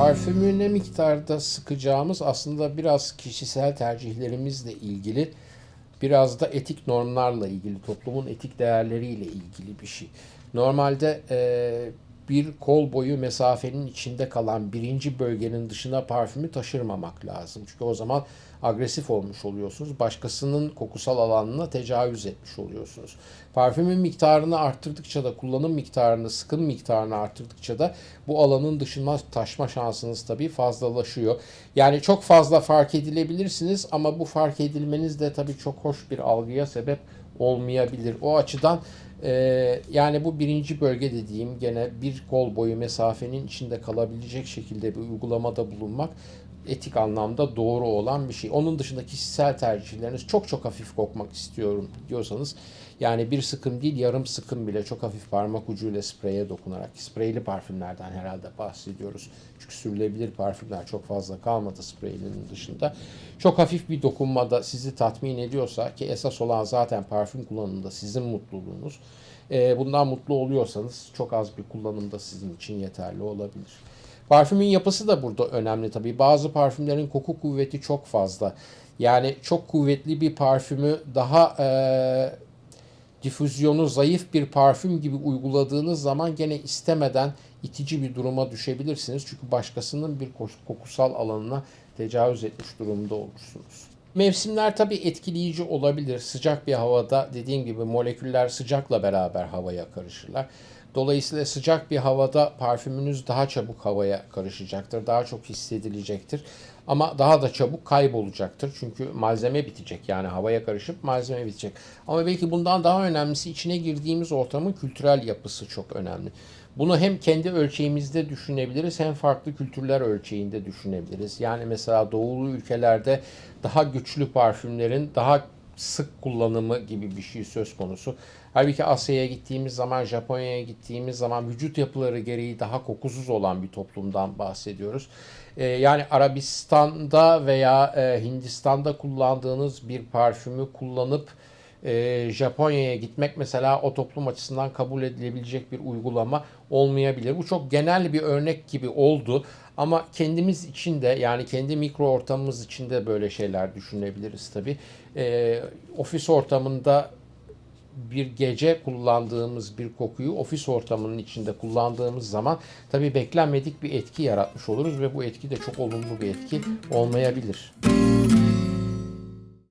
Parfümü ne miktarda sıkacağımız aslında biraz kişisel tercihlerimizle ilgili, biraz da etik normlarla ilgili, toplumun etik değerleriyle ilgili bir şey. Normalde e, bir kol boyu mesafenin içinde kalan birinci bölgenin dışına parfümü taşırmamak lazım. Çünkü o zaman agresif olmuş oluyorsunuz. Başkasının kokusal alanına tecavüz etmiş oluyorsunuz. Parfümün miktarını arttırdıkça da kullanım miktarını, sıkım miktarını arttırdıkça da bu alanın dışına taşma şansınız tabii fazlalaşıyor. Yani çok fazla fark edilebilirsiniz ama bu fark edilmeniz de tabii çok hoş bir algıya sebep olmayabilir. O açıdan e, yani bu birinci bölge dediğim gene bir kol boyu mesafenin içinde kalabilecek şekilde bir uygulamada bulunmak etik anlamda doğru olan bir şey. Onun dışında kişisel tercihleriniz çok çok hafif kokmak istiyorum diyorsanız yani bir sıkım değil yarım sıkım bile çok hafif parmak ucuyla spreye dokunarak spreyli parfümlerden herhalde bahsediyoruz. Çünkü sürülebilir parfümler çok fazla kalmadı spreylinin dışında. Çok hafif bir dokunmada sizi tatmin ediyorsa ki esas olan zaten parfüm kullanımında sizin mutluluğunuz. Ee, bundan mutlu oluyorsanız çok az bir kullanımda sizin için yeterli olabilir. Parfümün yapısı da burada önemli tabii. Bazı parfümlerin koku kuvveti çok fazla. Yani çok kuvvetli bir parfümü daha e, difüzyonu zayıf bir parfüm gibi uyguladığınız zaman gene istemeden itici bir duruma düşebilirsiniz. Çünkü başkasının bir kokusal alanına tecavüz etmiş durumda olursunuz. Mevsimler tabii etkileyici olabilir. Sıcak bir havada dediğim gibi moleküller sıcakla beraber havaya karışırlar. Dolayısıyla sıcak bir havada parfümünüz daha çabuk havaya karışacaktır. Daha çok hissedilecektir. Ama daha da çabuk kaybolacaktır. Çünkü malzeme bitecek. Yani havaya karışıp malzeme bitecek. Ama belki bundan daha önemlisi içine girdiğimiz ortamın kültürel yapısı çok önemli. Bunu hem kendi ölçeğimizde düşünebiliriz hem farklı kültürler ölçeğinde düşünebiliriz. Yani mesela doğulu ülkelerde daha güçlü parfümlerin daha sık kullanımı gibi bir şey söz konusu. Halbuki Asya'ya gittiğimiz zaman, Japonya'ya gittiğimiz zaman vücut yapıları gereği daha kokusuz olan bir toplumdan bahsediyoruz. Ee, yani Arabistan'da veya e, Hindistan'da kullandığınız bir parfümü kullanıp e, Japonya'ya gitmek mesela o toplum açısından kabul edilebilecek bir uygulama olmayabilir. Bu çok genel bir örnek gibi oldu ama kendimiz için de yani kendi mikro ortamımız için de böyle şeyler düşünebiliriz tabii. E, ofis ortamında bir gece kullandığımız bir kokuyu ofis ortamının içinde kullandığımız zaman tabii beklenmedik bir etki yaratmış oluruz ve bu etki de çok olumlu bir etki olmayabilir.